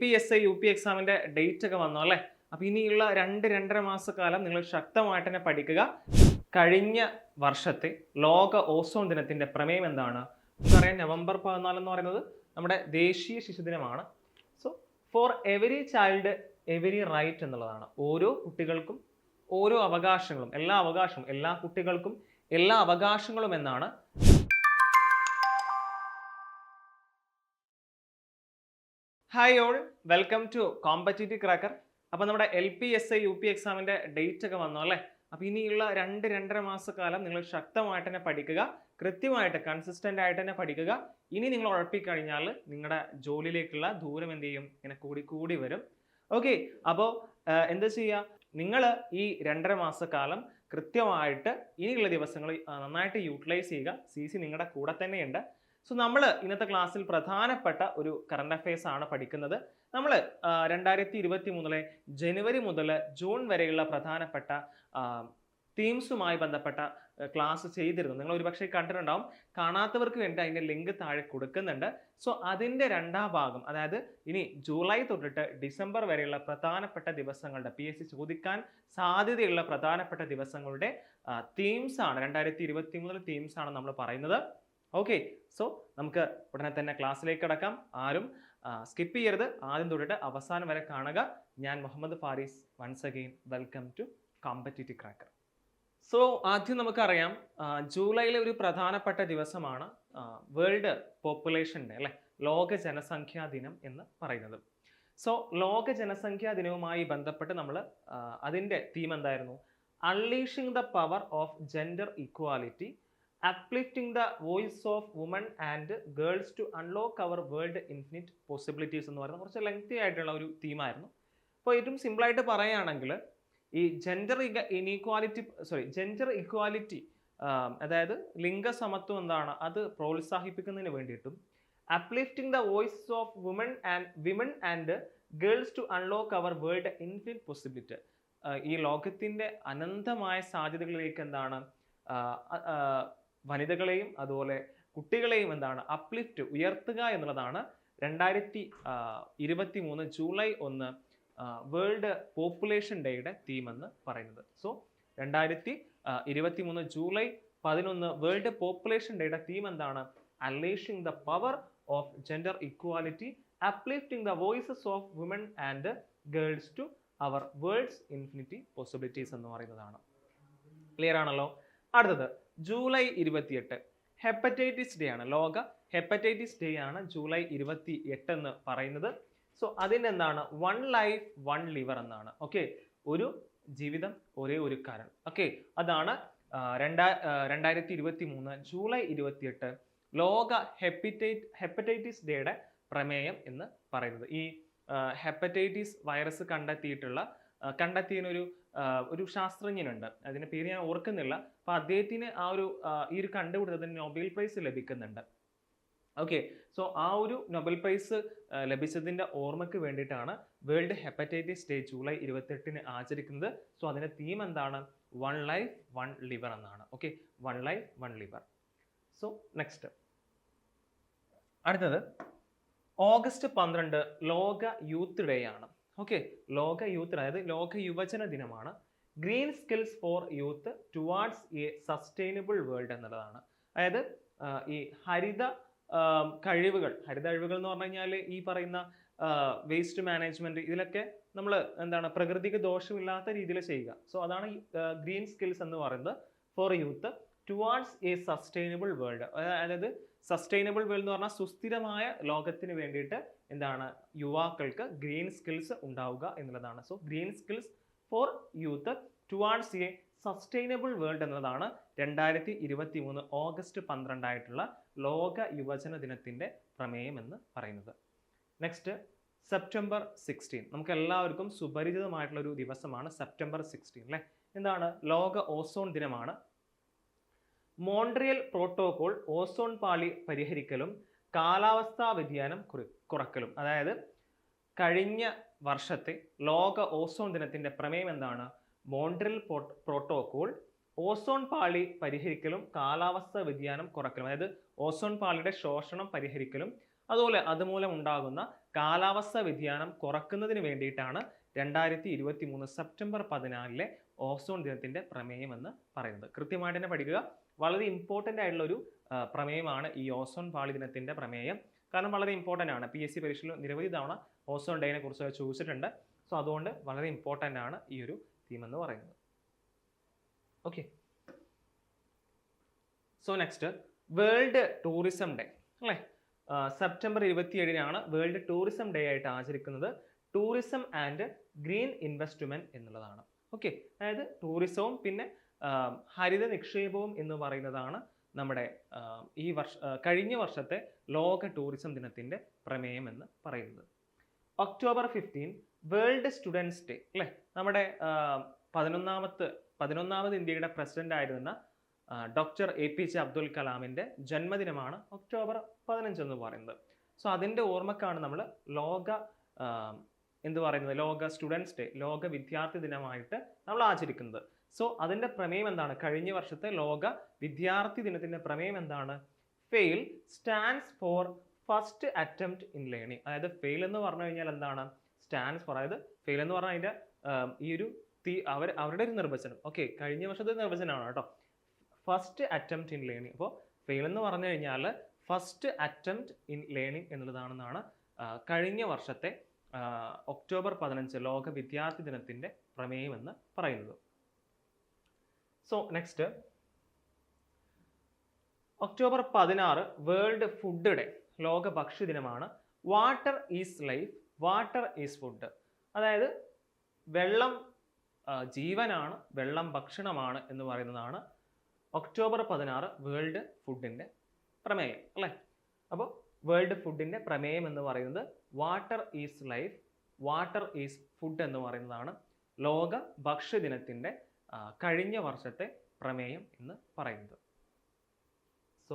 P S I U P എക്സാമിന്റെ date ഒക്കെ വന്നു അല്ലേ? അപ്പം ഇനിയുള്ള രണ്ട് രണ്ടര മാസക്കാലം നിങ്ങൾ ശക്തമായിട്ട് തന്നെ പഠിക്കുക. കഴിഞ്ഞ വർഷത്തെ ലോക ഓസോൺ ദിനത്തിന്റെ പ്രമേയം എന്താണ്? നമുക്കറിയാം നവംബർ പതിനാല് എന്ന് പറയുന്നത് നമ്മുടെ ദേശീയ ശിശുദിനമാണ് so for every child every right എന്നുള്ളതാണ്. ഓരോ കുട്ടികൾക്കും ഓരോ അവകാശങ്ങളും എല്ലാ അവകാശവും എല്ലാ കുട്ടികൾക്കും എല്ലാ അവകാശങ്ങളും എന്നാണ് hi all welcome to competitive cracker അപ്പോൾ നമ്മുടെ L P S I U P എക്സാമിന്റെ ഡേറ്റ് ഒക്കെ വന്നു അല്ലേ? അപ്പോൾ ഇനിയുള്ള രണ്ട് രണ്ടര മാസക്കാലം നിങ്ങൾ ശക്തമായിട്ട് തന്നെ പഠിക്കുക കൃത്യമായിട്ട് കൺസിസ്റ്റന്റ് ആയിട്ട് തന്നെ പഠിക്കുക. ഇനി നിങ്ങൾ ഉഴപ്പിക്കഴിഞ്ഞാൽ നിങ്ങളുടെ ജോലിയിലേക്കുള്ള ദൂരം എന്ത് ചെയ്യും? ഇങ്ങനെ കൂടി കൂടി വരും. ഓക്കെ അപ്പോൾ എന്താ ചെയ്യുക നിങ്ങൾ ഈ രണ്ടര മാസക്കാലം കൃത്യമായിട്ട് ഇനിയുള്ള ദിവസങ്ങൾ നന്നായിട്ട് യൂട്ടിലൈസ് ചെയ്യുക. സി സി നിങ്ങളുടെ കൂടെ തന്നെയുണ്ട്. സോ നമ്മൾ ഇന്നത്തെ ക്ലാസ്സിൽ പ്രധാനപ്പെട്ട ഒരു കറണ്ട് അഫയേഴ്സ് ആണ് പഠിക്കുന്നത്. നമ്മൾ രണ്ടായിരത്തി ഇരുപത്തി മൂന്നിലെ ജനുവരി മുതൽ ജൂൺ വരെയുള്ള പ്രധാനപ്പെട്ട തീംസുമായി ബന്ധപ്പെട്ട ക്ലാസ് ചെയ്തിരുന്നു. നിങ്ങൾ ഒരുപക്ഷെ കണ്ടിട്ടുണ്ടാവും. കാണാത്തവർക്ക് വേണ്ടി അതിന്റെ ലിങ്ക് താഴെ കൊടുക്കുന്നുണ്ട്. സോ അതിന്റെ രണ്ടാം ഭാഗം അതായത് ഇനി ജൂലൈ തൊട്ടിട്ട് ഡിസംബർ വരെയുള്ള പ്രധാനപ്പെട്ട ദിവസങ്ങളുടെ പി എസ് സി ചോദിക്കാൻ സാധ്യതയുള്ള പ്രധാനപ്പെട്ട ദിവസങ്ങളുടെ തീംസാണ് രണ്ടായിരത്തി ഇരുപത്തി മൂന്നിലെ തീംസാണ് നമ്മൾ പറയുന്നത്. ഓക്കെ സോ നമുക്ക് ഉടനെ തന്നെ ക്ലാസ്സിലേക്ക് കടക്കാം. ആരും സ്കിപ്പ് ചെയ്യരുത്. ആദ്യം തൊട്ടിട്ട് അവസാനം വരെ കാണുക. ഞാൻ Muhammad Faris once again welcome to competitive cracker so ആദ്യം നമുക്കറിയാം ജൂലൈയിലെ ഒരു പ്രധാനപ്പെട്ട ദിവസമാണ് വേൾഡ് പോപ്പുലേഷൻ ഡേ അല്ലെ? ലോക ജനസംഖ്യാ ദിനം എന്ന് പറയുന്നത്. സോ ലോക ജനസംഖ്യാ ദിനവുമായി ബന്ധപ്പെട്ട് നമ്മൾ അതിന്റെ തീം എന്തായിരുന്നു? Unleashing the power of gender equality uplifting the voice of woman and girls to unlock our world infinite possibilities എന്ന് പറയുന്ന കുറച്ച് ലെങ്തി ആയിട്ടുള്ള ഒരു തീമായിരുന്നു അപ്പോൾ ഏറ്റവും സിമ്പിളായിട്ട് പറയുകയാണെങ്കിൽ ഈ gender inequality sorry gender equality അതായത് ലിംഗസമത്വം എന്താണ്? അത് പ്രോത്സാഹിപ്പിക്കുന്നതിന് വേണ്ടിയിട്ടും uplifting the voice of woman and women and girls to unlock our world infinite possibility ഈ ലോകത്തിന്റെ അനന്തമായ സാധ്യതകളിലേക്ക് എന്താണ്? വനിതകളെയും അതുപോലെ കുട്ടികളെയും എന്താണ് അപ്ലിഫ്റ്റ് ഉയർത്തുക എന്നുള്ളതാണ് രണ്ടായിരത്തി ഇരുപത്തി മൂന്ന് ജൂലൈ ഒന്ന് വേൾഡ് പോപ്പുലേഷൻ ഡേയുടെ തീം എന്ന് പറയുന്നത്. സോ രണ്ടായിരത്തി ഇരുപത്തി മൂന്ന് ജൂലൈ പതിനൊന്ന് വേൾഡ് പോപ്പുലേഷൻ ഡേയുടെ തീം എന്താണ്? Unleashing the power of gender equality uplifting the voices of woman and girls to our worlds infinity possibilities എന്ന് പറയുന്നതാണ്. ക്ലിയർ ആണല്ലോ? അടുത്തത് ജൂലൈ ഇരുപത്തിയെട്ട്. ഹെപ്പറ്റൈറ്റിസ് ഡേ ആണ്. ലോക ഹെപ്പറ്റൈറ്റിസ് ഡേ ആണ് ജൂലൈ ഇരുപത്തി എട്ട് എന്ന് പറയുന്നത്. സോ അതിനെന്താണ്? വൺ ലൈഫ് വൺ ലിവർ എന്നാണ്. ഓക്കെ ഒരു ജീവിതം ഒരേ ഒരു കരൾ ഓക്കെ അതാണ് രണ്ടാ രണ്ടായിരത്തി ഇരുപത്തി മൂന്ന് ജൂലൈ ഇരുപത്തിയെട്ട് ലോക ഹെപ്പറ്റൈറ്റ് ഹെപ്പറ്റൈറ്റിസ് ഡേയുടെ പ്രമേയം എന്ന് പറയുന്നത്. ഈ ഹെപ്പറ്റൈറ്റിസ് വൈറസ് കണ്ടെത്തിയിട്ടുള്ള കണ്ടെത്തിയതിനൊരു ഒരു ശാസ്ത്രജ്ഞനുണ്ട്. അതിന്റെ പേര് ഞാൻ ഓർക്കുന്നില്ല. അപ്പൊ അദ്ദേഹത്തിന് ആ ഒരു ഈ ഒരു കണ്ടുപിടുത്തത്തിന് നോബൽ പ്രൈസ് ലഭിക്കുന്നുണ്ട്. ഓക്കെ സോ ആ ഒരു നോബൽ പ്രൈസ് ലഭിച്ചതിന്റെ ഓർമ്മയ്ക്ക് വേണ്ടിയിട്ടാണ് വേൾഡ് ഹെപ്പറ്റൈറ്റിസ് ഡേ ജൂലൈ ഇരുപത്തെട്ടിന് ആചരിക്കുന്നത്. സോ അതിന്റെ തീം എന്താണ്? വൺ ലൈഫ് വൺ ലിവർ എന്നാണ്. Okay one life one liver so next അടുത്തത്. ഓഗസ്റ്റ് പന്ത്രണ്ട് ലോക യൂത്ത് ഡേ ആണ്. ഓക്കെ ലോക യൂത്ത് അതായത് ലോക യുവജന ദിനമാണ്. Green skills for youth towards a sustainable world എന്നുള്ളതാണ്. അതായത് ഈ ഹരിത കഴിവുകൾ ഹരിത കഴിവുകൾ എന്ന് പറഞ്ഞു കഴിഞ്ഞാൽ ഈ പറയുന്ന വേസ്റ്റ് മാനേജ്മെന്റ് ഇതിലൊക്കെ നമ്മൾ എന്താണ് പ്രകൃതിക്ക് ദോഷമില്ലാത്ത രീതിയിൽ ചെയ്യുക. സോ അതാണ് ഗ്രീൻ സ്കിൽസ് എന്ന് പറയുന്നത് for youth towards a sustainable world അതായത് സസ്റ്റൈനബിൾ വേൾഡ് എന്ന് പറഞ്ഞാൽ സുസ്ഥിരമായ ലോകത്തിന് വേണ്ടിയിട്ട് എന്താണ് യുവാക്കൾക്ക് ഗ്രീൻ സ്കിൽസ് ഉണ്ടാവുക എന്നുള്ളതാണ്. So green skills for youth towards a sustainable world എന്നതാണ് രണ്ടായിരത്തി ഇരുപത്തി മൂന്ന് ഓഗസ്റ്റ് പന്ത്രണ്ടായിട്ടുള്ള ലോക യുവജന ദിനത്തിന്റെ പ്രമേയം എന്ന് പറയുന്നത്. നെക്സ്റ്റ് സെപ്റ്റംബർ സിക്സ്റ്റീൻ നമുക്ക് എല്ലാവർക്കും സുപരിചിതമായിട്ടുള്ള ഒരു ദിവസമാണ് സെപ്റ്റംബർ സിക്സ്റ്റീൻ അല്ലേ എന്താണ്? ലോക ഓസോൺ ദിനമാണ്. മോൺട്രിയൽ പ്രോട്ടോകോൾ ഓസോൺ പാളി പരിഹരിക്കലും കാലാവസ്ഥാ വ്യതിയാനം കുറ- കുറക്കലും. അതായത് കഴിഞ്ഞ വർഷത്തെ ലോക ഓസോൺ ദിനത്തിന്റെ പ്രമേയം എന്താണ്? മോൺട്രിയൽ പ്രോ- പ്രോട്ടോകോൾ ഓസോൺ പാളി പരിഹരിക്കലും കാലാവസ്ഥാ വ്യതിയാനം കുറക്കലും അതായത് ഓസോൺ പാളിയുടെ ശോഷണം പരിഹരിക്കലും അതുപോലെ അതുമൂലം ഉണ്ടാകുന്ന കാലാവസ്ഥാ വ്യതിയാനം കുറക്കുന്നതിന് വേണ്ടിയിട്ടാണ് രണ്ടായിരത്തി ഇരുപത്തി മൂന്ന് സെപ്റ്റംബർ പതിനാലിലെ ഓസോൺ ദിനത്തിന്റെ പ്രമേയം എന്ന് പറയുന്നത്. കൃത്യമായിട്ട് തന്നെ പഠിക്കുക. വളരെ ഇമ്പോർട്ടന്റ് ആയിട്ടുള്ള ഒരു പ്രമേയമാണ് ഈ ഓസോൺ പാളി ദിനത്തിന്റെ പ്രമേയം. കാരണം വളരെ ഇമ്പോർട്ടന്റ് ആണ്. പി എസ് സി പരീക്ഷയിൽ നിരവധി തവണ ഓസോൺ ഡേനെ കുറിച്ച് ചോദിച്ചിട്ടുണ്ട്. സോ അതുകൊണ്ട് വളരെ ഇമ്പോർട്ടന്റ് ആണ് ഈ ഒരു തീം എന്ന് പറയുന്നത്. Okay so next world tourism day അല്ലേ? സെപ്റ്റംബർ ഇരുപത്തിയേഴിനാണ് വേൾഡ് ടൂറിസം ഡേ ആയിട്ട് ആചരിക്കുന്നത് ടൂറിസം ആൻഡ് ഗ്രീൻ ഇൻവെസ്റ്റ്മെന്റ് എന്നുള്ളതാണ്. ഓക്കെ അതായത് ടൂറിസവും പിന്നെ ഹരിത നിക്ഷേപവും എന്ന് പറയുന്നതാണ് നമ്മുടെ ഈ വർഷ കഴിഞ്ഞ വർഷത്തെ ലോക ടൂറിസം ദിനത്തിന്റെ പ്രമേയം എന്ന് പറയുന്നത്. October fifteen world students day അല്ലേ? നമ്മുടെ പതിനൊന്നാമത്തെ പതിനൊന്നാമത് ഇന്ത്യയുടെ പ്രസിഡന്റ് ആയിരുന്ന doctor A P J Abdul കലാമിന്റെ ജന്മദിനമാണ് ഒക്ടോബർ പതിനഞ്ച് എന്ന് പറയുന്നത്. സോ അതിന്റെ ഓർമ്മക്കാണ് നമ്മൾ ലോക എന്ത് പറയുന്നത്? ലോക സ്റ്റുഡൻസ് ഡേ ലോക വിദ്യാർത്ഥി ദിനമായിട്ട് നമ്മൾ ആചരിക്കുന്നത്. സോ അതിന്റെ പ്രമേയം എന്താണ്? കഴിഞ്ഞ വർഷത്തെ ലോക വിദ്യാർത്ഥി ദിനത്തിന്റെ പ്രമേയം എന്താണ്? Fail stands for first attempt in learning അതായത് ഫെയിൽ എന്ന് പറഞ്ഞു കഴിഞ്ഞാൽ എന്താണ്? സ്റ്റാൻഡ്സ് ഫോർ അതായത് ഫെയിൽ എന്ന് പറഞ്ഞാൽ അതിന്റെ ഈ ഒരു തീ അവർ അവരുടെ ഒരു നിർവചനം. ഓക്കെ കഴിഞ്ഞ വർഷത്തെ നിർവചനമാണ് കേട്ടോ. ഫസ്റ്റ് അറ്റംപ്റ്റ് ഇൻ ലേണിംഗ് അപ്പോൾ ഫെയിൽ എന്ന് പറഞ്ഞു കഴിഞ്ഞാൽ ഫസ്റ്റ് അറ്റംപ്റ്റ് ഇൻ ലേണിംഗ് എന്നുള്ളതാണെന്നാണ് കഴിഞ്ഞ വർഷത്തെ ഒക്ടോബർ പതിനഞ്ച് ലോക വിദ്യാർത്ഥി ദിനത്തിന്റെ പ്രമേയം എന്ന് പറയുന്നത്. സോ നെക്സ്റ്റ് ഒക്ടോബർ പതിനാറ് വേൾഡ് ഫുഡ് ഡേ. ലോക ഭക്ഷ്യ ദിനമാണ് water is life water is food അതായത് വെള്ളം ജീവനാണ് വെള്ളം ഭക്ഷണമാണ് എന്ന് പറയുന്നതാണ് ഒക്ടോബർ പതിനാറ് വേൾഡ് ഫുഡിന്റെ പ്രമേയം അല്ലേ? അപ്പോൾ വേൾഡ് ഫുഡിന്റെ പ്രമേയം എന്ന് പറയുന്നത് water is life water is food എന്ന് പറയുന്നതാണ് ലോക ഭക്ഷ്യദിനത്തിന്റെ കഴിഞ്ഞ വർഷത്തെ പ്രമേയം എന്ന് പറയുന്നത്. സോ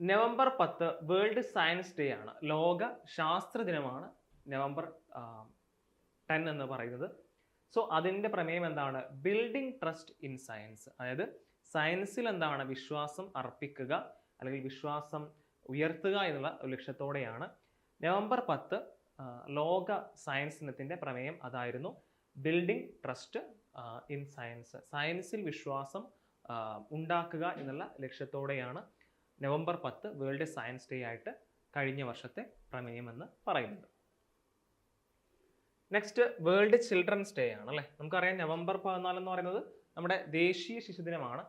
നവംബർ പത്ത് വേൾഡ് സയൻസ് ഡേ ആണ്. ലോക ശാസ്ത്ര ദിനമാണ് നവംബർ ടെൻ എന്ന് പറയുന്നത്. സോ അതിന്റെ പ്രമേയം എന്താണ്? Building trust in science. അതായത് സയൻസിൽ എന്താണ് വിശ്വാസം അർപ്പിക്കുക അല്ലെങ്കിൽ വിശ്വാസം ഉയർത്തുക എന്നുള്ള ലക്ഷ്യത്തോടെയാണ് നവംബർ പത്ത് ലോക സയൻസ് ദിനത്തിന്റെ പ്രമേയം അതായിരുന്നു ബിൽഡിംഗ് ട്രസ്റ്റ് ഇൻ സയൻസ്. സയൻസിൽ വിശ്വാസം ഉണ്ടാക്കുക എന്നുള്ള ലക്ഷ്യത്തോടെയാണ് നവംബർ പത്ത് വേൾഡ് സയൻസ് ഡേ ആയിട്ട് കഴിഞ്ഞ വർഷത്തെ പ്രമേയമെന്ന് പറയുന്നുണ്ട്. നെക്സ്റ്റ് വേൾഡ് ചിൽഡ്രൻസ് ഡേ ആണ് അല്ലേ? നമുക്കറിയാം നവംബർ പതിനാല് എന്ന് പറയുന്നത് നമ്മുടെ ദേശീയ ശിശുദിനമാണ്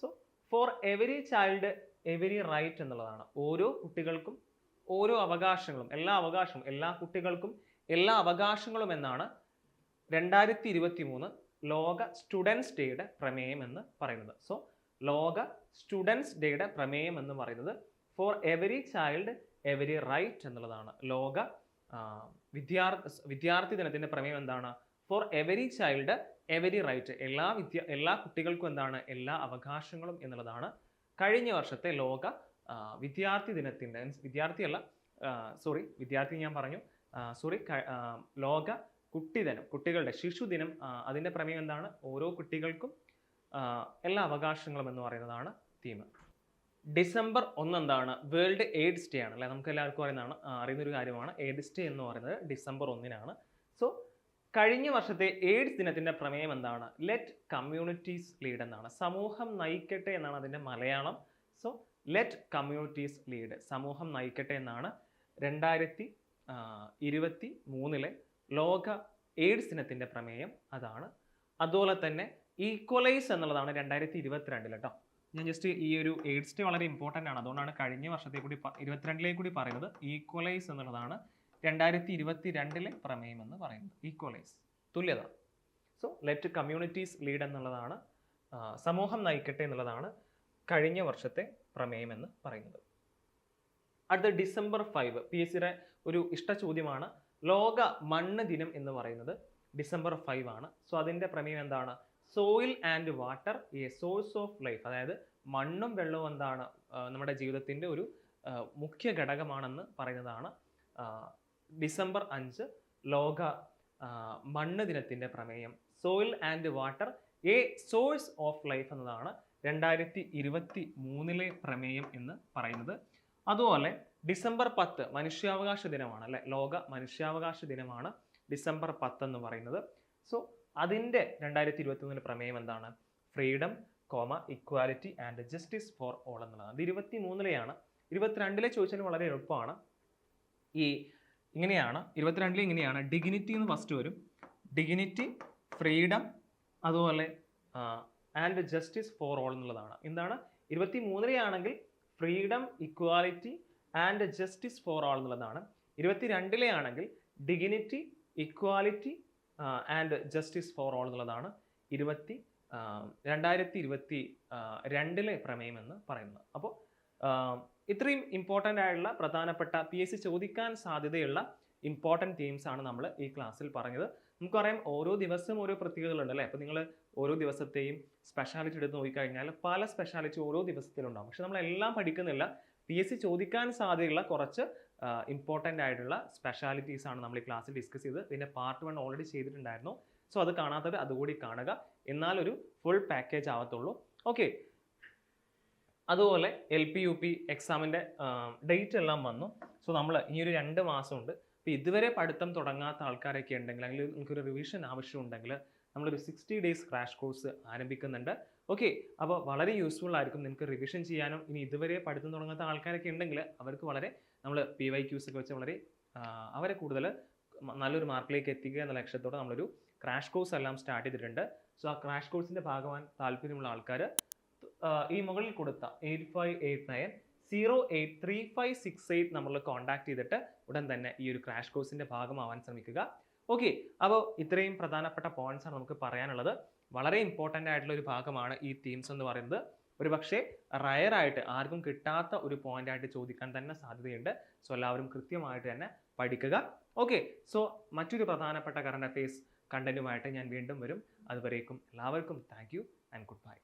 so for every child every right എന്നുള്ളതാണ്. ഓരോ കുട്ടികൾക്കും ഓരോ അവകാശങ്ങളും എല്ലാ അവകാശവും എല്ലാ കുട്ടികൾക്കും എല്ലാ അവകാശങ്ങളും എന്നാണ് രണ്ടായിരത്തി ഇരുപത്തി മൂന്ന് ലോക സ്റ്റുഡൻസ് ഡേയുടെ പ്രമേയം എന്ന് പറയുന്നത്. സോ ലോക സ്റ്റുഡൻസ് ഡേയുടെ പ്രമേയം എന്ന് പറയുന്നത് for every child every right എന്നുള്ളതാണ്. ലോക വിദ്യാർത്ഥി വിദ്യാർത്ഥി ദിനത്തിന്റെ പ്രമേയം എന്താണ്? For every child every right. എല്ലാ വിദ്യ എല്ലാ കുട്ടികൾക്കും എന്താണ്? എല്ലാ അവകാശങ്ങളും എന്നുള്ളതാണ്. കഴിഞ്ഞ വർഷത്തെ ലോക വിദ്യാർത്ഥി means വിദ്യാർത്ഥിയല്ല സോറി വിദ്യാർത്ഥി ഞാൻ പറഞ്ഞു സോറി ലോക കുട്ടിദിനം കുട്ടികളുടെ ശിശുദിനം അതിന്റെ പ്രമേയം എന്താണ്? ഓരോ കുട്ടികൾക്കും എല്ലാ അവകാശങ്ങളും എന്ന് പറയുന്നതാണ് തീം ഡിസംബർ ഒന്ന് എന്താണ്? വേൾഡ് എയ്ഡ്സ് ഡേ ആണ്. അല്ലെ? നമുക്ക് എല്ലാവർക്കും അറിയുന്നതാണ് അറിയുന്ന അറിയുന്നൊരു കാര്യമാണ്. എയ്ഡ്സ് ഡേ എന്ന് പറയുന്നത് ഡിസംബർ ഒന്നിനാണ്. സോ കഴിഞ്ഞ വർഷത്തെ എയ്ഡ്സ് ദിനത്തിന്റെ പ്രമേയം എന്താണ്? ലെറ്റ് കമ്മ്യൂണിറ്റീസ് ലീഡ് എന്നാണ്. സമൂഹം നയിക്കട്ടെ എന്നാണ് അതിന്റെ Malayalam. So let communities lead സമൂഹം നയിക്കട്ടെ എന്നാണ് രണ്ടായിരത്തി ഇരുപത്തി മൂന്നിലെ ലോക എയ്ഡ്സ് ദിനത്തിന്റെ പ്രമേയം. അതാണ്. അതുപോലെ തന്നെ ഈക്വലൈസ് എന്നുള്ളതാണ് രണ്ടായിരത്തി ഇരുപത്തിരണ്ടിൽ കേട്ടോ. ഞാൻ ജസ്റ്റ് ഈ ഒരു എയ്ഡ്സ് ഡേ വളരെ ഇമ്പോർട്ടന്റ് ആണ്. അതുകൊണ്ടാണ് കഴിഞ്ഞ വർഷത്തെ കൂടി ഇരുപത്തിരണ്ടിലേക്ക് കൂടി പറയുന്നത് ഈക്വലൈസ് എന്നുള്ളതാണ് രണ്ടായിരത്തി ഇരുപത്തി രണ്ടിലെ പ്രമേയം എന്ന് പറയുന്നത്. ഈക്വലൈസ്. തുല്യത. സോ ലെറ്റ് കമ്മ്യൂണിറ്റീസ് ലീഡ് എന്നുള്ളതാണ് സമൂഹം നയിക്കട്ടെ എന്നുള്ളതാണ് കഴിഞ്ഞ വർഷത്തെ പ്രമേയം എന്ന് പറയുന്നത്. അടുത്ത ഡിസംബർ ഫൈവ് പി എസ് സിയുടെ ഒരു ഇഷ്ട ചോദ്യമാണ് ലോക മണ്ണ് ദിനം എന്ന് പറയുന്നത് ഡിസംബർ ഫൈവ് ആണ്. സോ അതിന്റെ പ്രമേയം എന്താണ്? Soil and water a source of life അതായത് മണ്ണും വെള്ളവും എന്താണ് നമ്മുടെ ജീവിതത്തിന്റെ ഒരു മുഖ്യ ഘടകമാണെന്ന് പറയുന്നതാണ് ഡിസംബർ അഞ്ച് ലോക മണ്ണ് ദിനത്തിന്റെ പ്രമേയം. Soil and water a source of life എന്നതാണ് രണ്ടായിരത്തി ഇരുപത്തി മൂന്നിലെ പ്രമേയം എന്ന് പറയുന്നത്. അതുപോലെ ഡിസംബർ പത്ത് മനുഷ്യാവകാശ ദിനമാണ് അല്ലെ? ലോക മനുഷ്യാവകാശ ദിനമാണ് ഡിസംബർ പത്ത് എന്ന് പറയുന്നത്. സോ അതിന്റെ രണ്ടായിരത്തി ഇരുപത്തി മൂന്നിലെ പ്രമേയം എന്താണ്? Freedom comma equality and justice for all എന്നുള്ളതാണ്. അത് ഇരുപത്തി മൂന്നിലെയാണ് ഇരുപത്തിരണ്ടിലെ ചോദിച്ചാൽ വളരെ എളുപ്പമാണ്. ഈ ഇങ്ങനെയാണ്. ഇരുപത്തിരണ്ടിലെ ഇങ്ങനെയാണ്. ഡിഗ്നിറ്റി എന്ന് ഫസ്റ്റ് വരും. ഡിഗ്നിറ്റി ഫ്രീഡം അതുപോലെ ആൻഡ് ജസ്റ്റിസ് ഫോർ ഓൾ എന്നുള്ളതാണ്. എന്താണ്? ഇരുപത്തി മൂന്നിലെയാണെങ്കിൽ freedom equality and justice for all എന്നുള്ളതാണ്. ഇരുപത്തി രണ്ടിലെ ആണെങ്കിൽ dignity equality and justice for all എന്നുള്ളതാണ് ഇരുപത്തി രണ്ടായിരത്തി ഇരുപത്തി രണ്ടിലെ പ്രമേയം എന്ന് പറയുന്നത്. അപ്പോൾ ഇത്രയും ഇമ്പോർട്ടന്റ് ആയിട്ടുള്ള പ്രധാനപ്പെട്ട പി എസ് സി ചോദിക്കാൻ സാധ്യതയുള്ള ഇമ്പോർട്ടന്റ് തീംസ് ആണ് നമ്മൾ ഈ ക്ലാസ്സിൽ പറഞ്ഞത്. നമുക്കറിയാം ഓരോ ദിവസവും ഓരോ പ്രത്യേകതകളുണ്ട് അല്ലേ? അപ്പോൾ നിങ്ങൾ ഓരോ ദിവസത്തെയും സ്പെഷ്യാലിറ്റി എടുത്ത് നോക്കിക്കഴിഞ്ഞാൽ പല സ്പെഷ്യാലിറ്റി ഓരോ ദിവസത്തിലുണ്ടാകും പക്ഷെ നമ്മളെല്ലാം പഠിക്കുന്നില്ല. പി എസ് സി ചോദിക്കാൻ സാധ്യതയുള്ള കുറച്ച് ഇമ്പോർട്ടന്റ് ആയിട്ടുള്ള സ്പെഷ്യാലിറ്റീസ് ആണ് നമ്മൾ ഈ ക്ലാസ്സിൽ ഡിസ്കസ് ചെയ്ത് ഇതിന്റെ പാർട്ട് വൺ ഓൾറെഡി ചെയ്തിട്ടുണ്ടായിരുന്നു. സോ അത് കാണാത്തവർ അതുകൂടി കാണുക. എന്നാലൊരു ഫുൾ പാക്കേജ് ആവത്തുള്ളൂ. ഓക്കെ അതുപോലെ എൽ പി യു പി എക്സാമിന്റെ ഡേറ്റ് എല്ലാം വന്നു. സോ നമ്മൾ ഈ ഒരു രണ്ട് മാസമുണ്ട്. അപ്പോൾ ഇതുവരെ പഠിത്തം തുടങ്ങാത്ത ആൾക്കാരൊക്കെ ഉണ്ടെങ്കിൽ അല്ലെങ്കിൽ നിങ്ങൾക്കൊരു റിവിഷൻ ആവശ്യമുണ്ടെങ്കിൽ നമ്മളൊരു സിക്സ്റ്റി ഡേയ്സ് ക്രാഷ് കോഴ്സ് ആരംഭിക്കുന്നുണ്ട്. ഓക്കെ അപ്പോൾ വളരെ യൂസ്ഫുൾ ആയിരിക്കും നിങ്ങൾക്ക് റിവിഷൻ ചെയ്യാനും. ഇനി ഇതുവരെ പഠിത്തം തുടങ്ങാത്ത ആൾക്കാരൊക്കെ ഉണ്ടെങ്കിൽ അവർക്ക് വളരെ നമ്മൾ പി വൈ ക്യൂസ് ഒക്കെ വെച്ച് വളരെ അവരെ കൂടുതൽ നല്ലൊരു മാർക്കിലേക്ക് എത്തിക്കുക എന്ന ലക്ഷ്യത്തോടെ നമ്മളൊരു ക്രാഷ് കോഴ്സ് എല്ലാം സ്റ്റാർട്ട് ചെയ്തിട്ടുണ്ട്. സോ ആ ക്രാഷ് കോഴ്സിന്റെ ഭാഗമാൻ താല്പര്യമുള്ള ആൾക്കാർ ഈ മുകളിൽ കൊടുത്ത eight five eight nine zero eight three five six eight നമ്മൾ കോൺടാക്ട് ചെയ്തിട്ട് ഉടൻ തന്നെ ഈ ഒരു ക്രാഷ് കോഴ്സിന്റെ ഭാഗമാവാൻ ശ്രമിക്കുക. ഓക്കെ അപ്പോൾ ഇത്രയും പ്രധാനപ്പെട്ട പോയിന്റ്സാണ് നമുക്ക് പറയാനുള്ളത്. വളരെ ഇമ്പോർട്ടന്റ് ആയിട്ടുള്ള ഒരു ഭാഗമാണ് ഈ തീംസ് എന്ന് പറയുന്നത്. ഒരു പക്ഷേ റയർ ആയിട്ട് ആർക്കും കിട്ടാത്ത ഒരു പോയിന്റ് ആയിട്ട് ചോദിക്കാൻ തന്നെ സാധ്യതയുണ്ട്. സോ എല്ലാവരും കൃത്യമായിട്ട് തന്നെ പഠിക്കുക. ഓക്കെ സോ മറ്റൊരു പ്രധാനപ്പെട്ട കറണ്ട് അഫയേഴ്സ് കണ്ടന്റുമായിട്ട് ഞാൻ വീണ്ടും വരും. അതുവരേക്കും എല്ലാവർക്കും thank you and good bye